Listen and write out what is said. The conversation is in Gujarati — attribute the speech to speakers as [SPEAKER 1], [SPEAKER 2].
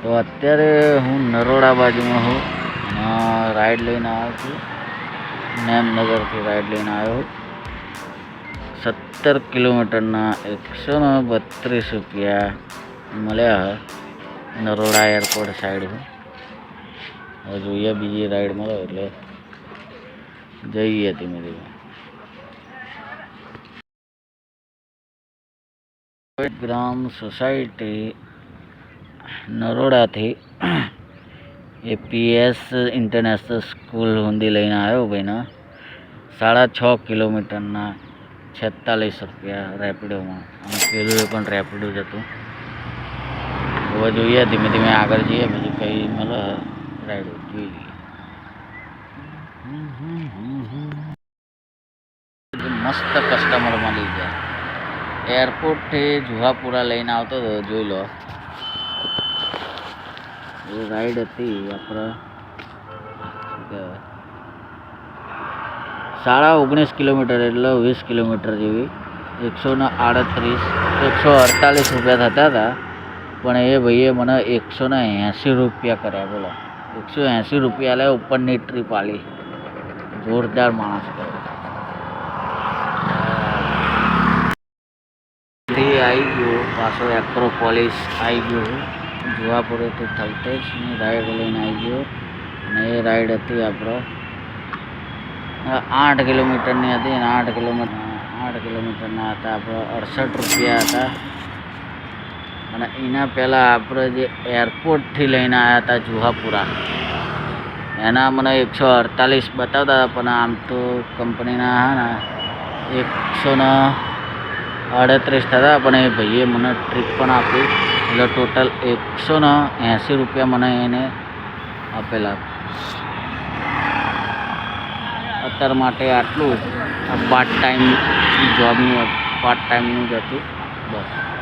[SPEAKER 1] તો અત્યારે હું નરોડા બાજુમાં હું રાઈડ લઈને આવ્યો છું. નેમનગરથી રાઈડ લઈને આવ્યો સત્તર કિલોમીટરના એકસો ને બત્રીસ રૂપિયા મળ્યા નરોડા એરપોર્ટ સાઈડ હવે જોઈએ બીજી રાઈડ મળે એટલે જઈએ ધીમે ધીમે. ગ્રામ સોસાયટી નરોડાથી એપીએસ ઇન્ટરનેશનલ સ્કૂલ સુધી લઈને આવ્યો ભાઈને. સાડા છ કિલોમીટરના છેતાલીસ રૂપિયા રેપિડોમાં. અને પેલું પણ રેપિડો જ હતું. હવે જોઈએ, ધીમે ધીમે આગળ જઈએ બીજું કંઈ મળે. રાઈડ જોઈ લઈએ મસ્ત કસ્ટમર મળી ગયા. એરપોર્ટથી જુહાપુરા લઈને આવતો હતો જોઈ લો. રાઈડ હતી આપણે સાડા ઓગણીસ કિલોમીટર એટલે વીસ કિલોમીટર જેવી એકસો ને આડત્રીસ એકસો અડતાલીસ રૂપિયા થતા હતા પણ એ ભાઈએ મને એકસો ને એંસી રૂપિયા કર્યા બોલો એકસો એંસી રૂપિયા લે ઉપરની ટ્રીપ આલી જોરદાર માણસ કર્યો આવી ગયો પાછો એક્રોપોલિસ આવી ગયો જુવાપુરેથી થલતેજની રાઈડ લઈને આવી ગયો અને એ રાઈડ હતી આપણો. આઠ કિલોમીટરની હતી અને આઠ કિલોમીટર, આઠ કિલોમીટરના હતા આપણે. અડસઠ રૂપિયા હતા. અને એના પહેલાં આપણે જે એરપોર્ટથી લઈને આવ્યા હતા જુહાપુરા. એના મને એકસો અડતાલીસ બતાવતા હતા, પણ આમ તો કંપનીના હા ને, એકસો ને આડત્રીસ થતા, પણ એ ભાઈએ મને ટ્રીપ પણ આપી. એટલે ટોટલ એકસો ને એંસી રૂપિયા મને એને આપેલા. અત્યાર માટે આટલું પાર્ટ ટાઈમ જોબનું પાર્ટ ટાઈમનું જ હતું. બસ.